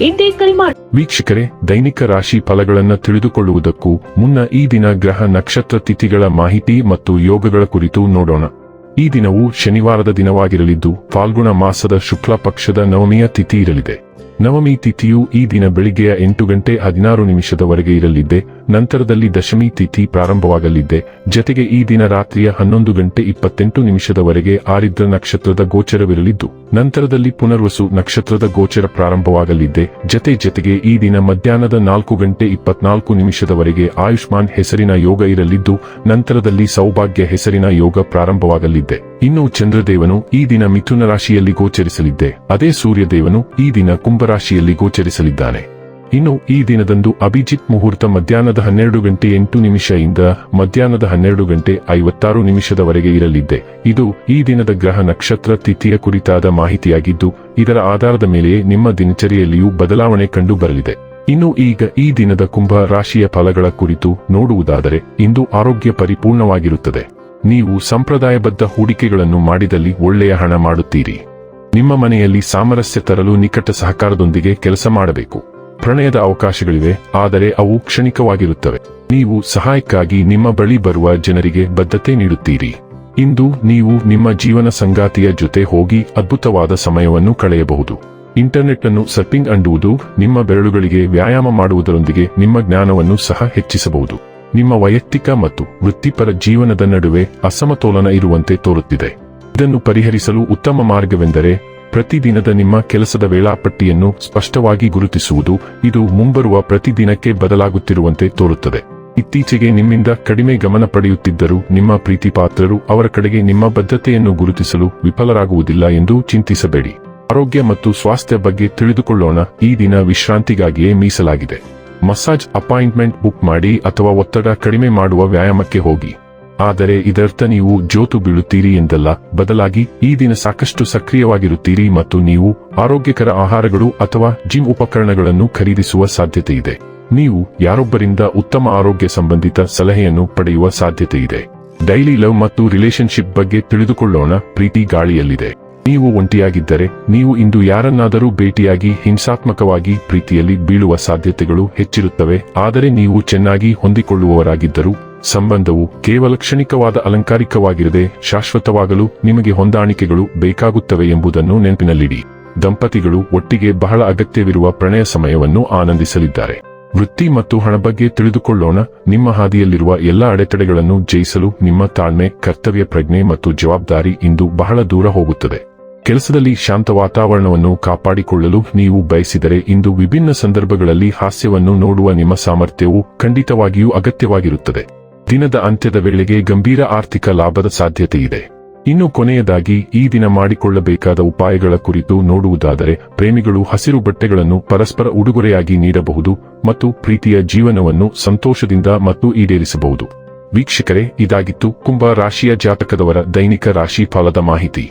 ಇಂದೇ ಕರೆ ಮಾಡಿ ವೀಕ್ಷಕರೇ, ದೈನಿಕ ರಾಶಿ ಫಲಗಳನ್ನು ತಿಳಿದುಕೊಳ್ಳುವುದಕ್ಕೂ ಮುನ್ನ ಈ ದಿನ ಗ್ರಹ ನಕ್ಷತ್ರ ತಿಥಿಗಳ ಮಾಹಿತಿ ಮತ್ತು ಯೋಗಗಳ ಕುರಿತು ನೋಡೋಣ. ಈ ದಿನವು ಶನಿವಾರದ ದಿನವಾಗಿರಲಿದ್ದು, ಫಾಲ್ಗುಣ ಮಾಸದ ಶುಕ್ಲ ಪಕ್ಷದ ನವಮಿಯ ತಿಥಿ ಇರಲಿದೆ. ನವಮಿ ತಿಥಿಯು ಈ ದಿನ ಬೆಳಿಗ್ಗೆಯ ಎಂಟು ಗಂಟೆ ಹದಿನಾರು ನಿಮಿಷದವರೆಗೆ ಇರಲಿದ್ದೆ, ನಂತರದಲ್ಲಿ ದಶಮಿ ತಿಥಿ ಪ್ರಾರಂಭವಾಗಲಿದ್ದೆ. ಜತೆಗೆ ಈ ದಿನ ರಾತ್ರಿಯ ಹನ್ನೊಂದು ಗಂಟೆ ಇಪ್ಪತ್ತೆಂಟು ನಿಮಿಷದವರೆಗೆ ಆರಿದ್ರ ನಕ್ಷತ್ರದ ಗೋಚರವಿರಲಿದ್ದು, ನಂತರದಲ್ಲಿ ಪುನರ್ವಸು ನಕ್ಷತ್ರದ ಗೋಚರ ಪ್ರಾರಂಭವಾಗಲಿದ್ದೆ. ಜತೆ ಜತೆಗೆ ಈ ದಿನ ಮಧ್ಯಾಹ್ನದ ನಾಲ್ಕು ಗಂಟೆ ಇಪ್ಪತ್ನಾಲ್ಕು ನಿಮಿಷದವರೆಗೆ ಆಯುಷ್ಮಾನ್ ಹೆಸರಿನ ಯೋಗ ಇರಲಿದ್ದು, ನಂತರದಲ್ಲಿ ಸೌಭಾಗ್ಯ ಹೆಸರಿನ ಯೋಗ ಪ್ರಾರಂಭವಾಗಲಿದ್ದೆ. ಇನ್ನು ಚಂದ್ರದೇವನು ಈ ದಿನ ಮಿಥುನ ರಾಶಿಯಲ್ಲಿ ಗೋಚರಿಸಲಿದ್ದೆ. ಅದೇ ಸೂರ್ಯದೇವನು ಈ ದಿನ ಕುಂಭರಾಶಿಯಲ್ಲಿ ಗೋಚರಿಸಲಿದ್ದಾನೆ. ಇನ್ನು ಈ ದಿನದಂದು ಅಭಿಜಿತ್ ಮುಹೂರ್ತ ಮಧ್ಯಾಹ್ನದ ಹನ್ನೆರಡು ಗಂಟೆ ಎಂಟು ನಿಮಿಷದಿಂದ ಮಧ್ಯಾಹ್ನದ ಹನ್ನೆರಡು ಗಂಟೆ ಐವತ್ತಾರು ನಿಮಿಷದವರೆಗೆ ಇರಲಿದ್ದೆ. ಇದು ಈ ದಿನದ ಗ್ರಹ ನಕ್ಷತ್ರ ತಿಥಿಯ ಕುರಿತಾದ ಮಾಹಿತಿಯಾಗಿದ್ದು, ಇದರ ಆಧಾರದ ಮೇಲೆಯೇ ನಿಮ್ಮ ದಿನಚರಿಯಲ್ಲಿಯೂ ಬದಲಾವಣೆ ಕಂಡು ಬರಲಿದೆ. ಇನ್ನು ಈಗ ಈ ದಿನದ ಕುಂಭ ರಾಶಿಯ ಫಲಗಳ ಕುರಿತು ನೋಡುವುದಾದರೆ, ಇಂದು ಆರೋಗ್ಯ ಪರಿಪೂರ್ಣವಾಗಿರುತ್ತದೆ. ನೀವು ಸಂಪ್ರದಾಯಬದ್ಧ ಹೂಡಿಕೆಗಳನ್ನು ಮಾಡಿದಲ್ಲಿ ಒಳ್ಳೆಯ ಹಣ ಮಾಡುತ್ತೀರಿ. ನಿಮ್ಮ ಮನೆಯಲ್ಲಿ ಸಾಮರಸ್ಯ ತರಲು ನಿಕಟ ಸಹಕಾರದೊಂದಿಗೆ ಕೆಲಸ ಮಾಡಬೇಕು. ಪ್ರಣಯದ ಅವಕಾಶಗಳಿವೆ, ಆದರೆ ಅವು ಕ್ಷಣಿಕವಾಗಿರುತ್ತವೆ. ನೀವು ಸಹಾಯಕ್ಕಾಗಿ ನಿಮ್ಮ ಬಳಿ ಬರುವ ಜನರಿಗೆ ಬದ್ಧತೆ ನೀಡುತ್ತೀರಿ. ಇಂದು ನೀವು ನಿಮ್ಮ ಜೀವನ ಸಂಗಾತಿಯ ಜೊತೆ ಹೋಗಿ ಅದ್ಭುತವಾದ ಸಮಯವನ್ನು ಕಳೆಯಬಹುದು. ಇಂಟರ್ನೆಟ್ ಅನ್ನು ಸರ್ಪಿಂಗ್ ಅಂಡುವುದು ನಿಮ್ಮ ಬೆರಳುಗಳಿಗೆ ವ್ಯಾಯಾಮ ಮಾಡುವುದರೊಂದಿಗೆ ನಿಮ್ಮ ಜ್ಞಾನವನ್ನು ಸಹ ಹೆಚ್ಚಿಸಬಹುದು. ನಿಮ್ಮ ವೈಯಕ್ತಿಕ ಮತ್ತು ವೃತ್ತಿಪರ ಜೀವನದ ನಡುವೆ ಅಸಮತೋಲನ ಇರುವಂತೆ ತೋರುತ್ತಿದೆ. ಇದನ್ನು ಪರಿಹರಿಸಲು ಉತ್ತಮ ಮಾರ್ಗವೆಂದರೆ ಪ್ರತಿದಿನದ ನಿಮ್ಮ ಕೆಲಸದ ವೇಳಾಪಟ್ಟಿಯನ್ನು ಸ್ಪಷ್ಟವಾಗಿ ಗುರುತಿಸುವುದು. ಇದು ಮುಂಬರುವ ಪ್ರತಿದಿನಕ್ಕೆ ಬದಲಾಗುತ್ತಿರುವಂತೆ ತೋರುತ್ತದೆ. ಇತ್ತೀಚೆಗೆ ನಿಮ್ಮಿಂದ ಕಡಿಮೆ ಗಮನ ಪಡೆಯುತ್ತಿದ್ದರೂ ನಿಮ್ಮ ಪ್ರೀತಿಪಾತ್ರರು ಅವರ ಕಡೆಗೆ ನಿಮ್ಮ ಬದ್ಧತೆಯನ್ನು ಗುರುತಿಸಲು ವಿಫಲರಾಗುವುದಿಲ್ಲ ಎಂದು ಚಿಂತಿಸಬೇಡಿ. ಆರೋಗ್ಯ ಮತ್ತು ಸ್ವಾಸ್ಥ್ಯ ಬಗ್ಗೆ ತಿಳಿದುಕೊಳ್ಳೋಣ. ಈ ದಿನ ವಿಶ್ರಾಂತಿಗಾಗಿಯೇ ಮೀಸಲಾಗಿದೆ. ಮಸಾಜ್ ಅಪಾಯಿಂಟ್ಮೆಂಟ್ ಬುಕ್ ಮಾಡಿ ಅಥವಾ ಒತ್ತಡ ಕಡಿಮೆ ಮಾಡುವ ವ್ಯಾಯಾಮಕ್ಕೆ ಹೋಗಿ. ಆದರೆ ಇದರ್ಥ ನೀವು ಜೋತು ಬೀಳುತ್ತೀರಿ ಎಂದಲ್ಲ, ಬದಲಾಗಿ ಈ ದಿನ ಸಾಕಷ್ಟು ಸಕ್ರಿಯವಾಗಿರುತ್ತೀರಿ ಮತ್ತು ನೀವು ಆರೋಗ್ಯಕರ ಆಹಾರಗಳು ಅಥವಾ ಜಿಮ್ ಉಪಕರಣಗಳನ್ನು ಖರೀದಿಸುವ ಸಾಧ್ಯತೆ ಇದೆ. ನೀವು ಯಾರೊಬ್ಬರಿಂದ ಉತ್ತಮ ಆರೋಗ್ಯ ಸಂಬಂಧಿತ ಸಲಹೆಯನ್ನು ಪಡೆಯುವ ಸಾಧ್ಯತೆ ಇದೆ. ಡೈಲಿ ಲವ್ ಮತ್ತು ರಿಲೇಶನ್ಶಿಪ್ ಬಗ್ಗೆ ತಿಳಿದುಕೊಳ್ಳೋಣ, ಪ್ರೀತಿ ಗಾಳಿಯಲ್ಲಿದೆ. ನೀವು ಒಂಟಿಯಾಗಿದ್ದರೆ, ನೀವು ಇಂದು ಯಾರನ್ನಾದರೂ ಭೇಟಿಯಾಗಿ, ಹಿಂಸಾತ್ಮಕವಾಗಿ ಪ್ರೀತಿಯಲ್ಲಿ ಬೀಳುವ ಸಾಧ್ಯತೆಗಳು ಹೆಚ್ಚಿರುತ್ತವೆ. ಆದರೆ ನೀವು ಚೆನ್ನಾಗಿ ಹೊಂದಿಕೊಳ್ಳುವವರಾಗಿದ್ದರೂ, ಸಂಬಂಧವು ಕೇವಲ ಕ್ಷಣಿಕವಾದ ಅಲಂಕಾರಿಕವಾಗಿರದೆ ಶಾಶ್ವತವಾಗಲು ನಿಮಗೆ ಹೊಂದಾಣಿಕೆಗಳು ಬೇಕಾಗುತ್ತವೆ ಎಂಬುದನ್ನು ನೆನಪಿನಲ್ಲಿಡಿ. ದಂಪತಿಗಳು ಒಟ್ಟಿಗೆ ಬಹಳ ಅಗತ್ಯವಿರುವ ಪ್ರಣಯ ಸಮಯವನ್ನು ಆನಂದಿಸಲಿದ್ದಾರೆ. ವೃತ್ತಿ ಮತ್ತು ಹಣ ಬಗ್ಗೆ ತಿಳಿದುಕೊಳ್ಳೋಣ. ನಿಮ್ಮ ಹಾದಿಯಲ್ಲಿರುವ ಎಲ್ಲ ಅಡೆತಡೆಗಳನ್ನು ಜಯಿಸಲು ನಿಮ್ಮ ತಾಳ್ಮೆ, ಕರ್ತವ್ಯ, ಪ್ರಜ್ಞೆ ಮತ್ತು ಜವಾಬ್ದಾರಿ ಇಂದು ಬಹಳ ದೂರ ಹೋಗುತ್ತದೆ. ಕೆಲಸದಲ್ಲಿ ಶಾಂತ ವಾತಾವರಣವನ್ನು ಕಾಪಾಡಿಕೊಳ್ಳಲು ನೀವು ಬಯಸಿದರೆ ಇಂದು ವಿಭಿನ್ನ ಸಂದರ್ಭಗಳಲ್ಲಿ ಹಾಸ್ಯವನ್ನು ನೋಡುವ ನಿಮ್ಮ ಸಾಮರ್ಥ್ಯವು ಖಂಡಿತವಾಗಿಯೂ ಅಗತ್ಯವಾಗಿರುತ್ತದೆ. ದಿನದ ಅಂತ್ಯದ ವೇಳೆಗೆ ಗಂಭೀರ ಆರ್ಥಿಕ ಲಾಭದ ಸಾಧ್ಯತೆ ಇದೆ ಇನ್ನು ಕೊನೆಯದಾಗಿ, ಈ ದಿನ ಮಾಡಿಕೊಳ್ಳಬೇಕಾದ ಉಪಾಯಗಳ ಕುರಿತು ನೋಡುವುದಾದರೆ, ಪ್ರೇಮಿಗಳು ಹಸಿರು ಬಟ್ಟೆಗಳನ್ನು ಪರಸ್ಪರ ಉಡುಗೊರೆಯಾಗಿ ನೀಡಬಹುದು ಮತ್ತು ಪ್ರೀತಿಯ ಜೀವನವನ್ನು ಸಂತೋಷದಿಂದ ಮತ್ತು ಈಡೇರಿಸಬಹುದು. ವೀಕ್ಷಕರೇ, ಇದಾಗಿತ್ತು ಕುಂಭ ರಾಶಿಯ ಜಾತಕದವರ ದೈನಿಕ ರಾಶಿ ಫಲದ ಮಾಹಿತಿ.